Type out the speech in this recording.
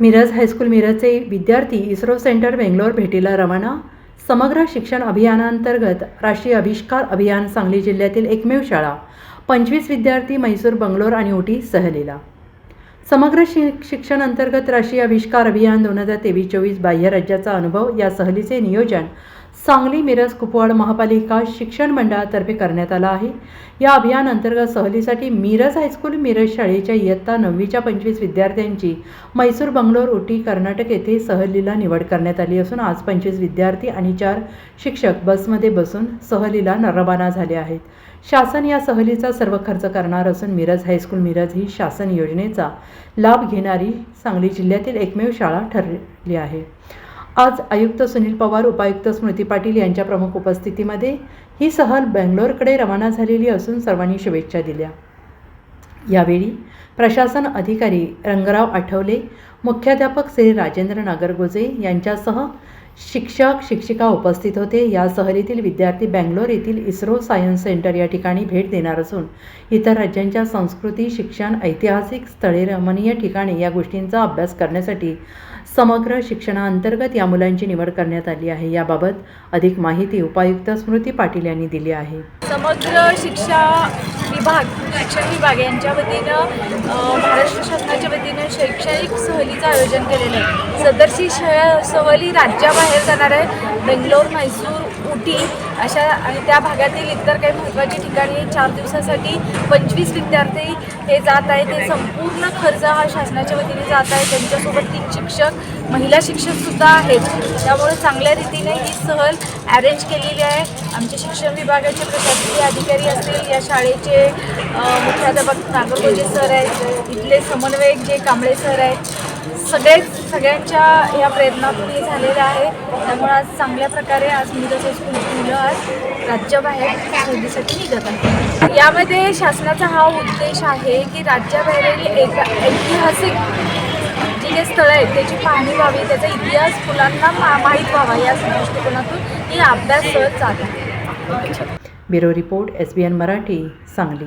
Miraj high school मिरजचे विद्यार्थी ISRO centre Bangalore भेटीला रवाना. समग्र शिक्षण अभियानांतर्गत राष्ट्रीय आविष्कार अभियान सांगली जिल्ह्यातील एकमेव शाळा. पंचवीस विद्यार्थी म्हैसूर बंगलोर आणि उटी सहलीला. समग्र शि शिक्षण अंतर्गत राष्ट्रीय आविष्कार अभियान दोन हजार तेवीस चोवीस बाह्य राज्याचा अनुभव या सहलीचे नियोजन सांगली मिरज कुपवाड महापालिका शिक्षण मंडळातर्फे करण्यात आला आहे. या अभियानांतर्गत सहलीसाठी मिरज हायस्कूल मिरज शाळेच्या इयत्ता नववीच्या पंचवीस विद्यार्थ्यांची मैसूर बंगलोर उटी कर्नाटक येथे सहलीला निवड करण्यात आली असून आज पंचवीस विद्यार्थी आणि चार शिक्षक बसमध्ये बसून सहलीला न- रवाना झाले आहेत. शासन या सहलीचा सर्व खर्च करणार असून मिरज हायस्कूल मिरज ही शासन योजनेचा लाभ घेणारी सांगली जिल्ह्यातील एकमेव शाळा ठरली आहे. आज आयुक्त सुनील पवार उपायुक्त स्मृती पाटील यांच्या प्रमुख उपस्थितीमध्ये ही सहल बेंगलोरकडे रवाना झालेली असून सर्वांनी शुभेच्छा दिल्या. यावेळी प्रशासन अधिकारी रंगराव आठवले मुख्याध्यापक श्री राजेंद्र नागरगोजे यांच्यासह शिक्षक शिक्षिका उपस्थित होते. या सहलीतील विद्यार्थी बँगलोर येथील इस्रो सायन्स सेंटर या ठिकाणी भेट देणार असून इतर राज्यांच्या संस्कृती शिक्षण ऐतिहासिक स्थळे रमणीय ठिकाणे या गोष्टींचा अभ्यास करण्यासाठी समग्र शिक्षणाअंतर्गत या मुलांची निवड करण्यात आली आहे. याबाबत अधिक माहिती उपायुक्त स्मृती पाटील यांनी दिली आहे. समग्र शिक्षा विभाग शिक्षण विभाग यांच्या वतीनं वतीनं सहलीचं आयोजन केलेलं आहे. सदरची श सहली राज्याबाहेर जाणार आहे. बेंगलोर म्हैसूर उटी अशा आणि त्या भागातील इतर काही महत्त्वाची ठिकाणी चार दिवसासाठी पंचवीस विद्यार्थी हे जात आहेत. ते संपूर्ण खर्च हा शासनाच्या वतीने जात आहे. त्यांच्यासोबत तीन शिक्षक महिला शिक्षकसुद्धा आहेत. त्यामुळे चांगल्या रीतीने ही सहल अरेंज केलेली आहे. आमचे शिक्षण विभागाचे प्रशासकीय अधिकारी असतील या शाळेचे मुख्याध्यापक नागरकोजे सर आहेत इथले समन्वयक जे कांबळे सर आहेत सगळेच सगळ्यांच्या या प्रयत्नातून मी झालेलं आहे. त्यामुळे आज चांगल्या प्रकारे आज मिरज स्कूलची मुलं आज राज्याबाहेर सहलीसाठी निघत आहे. यामध्ये शासनाचा हा उद्देश आहे की राज्याबाहेरील एक ऐतिहासिक जी काही स्थळं आहेत त्याची पाहणी व्हावी त्याचा इतिहास मुलांना मा माहीत व्हावा या दृष्टिकोनातून ही अभ्यास सहज चालू bureau report S B N Marathi Sangli.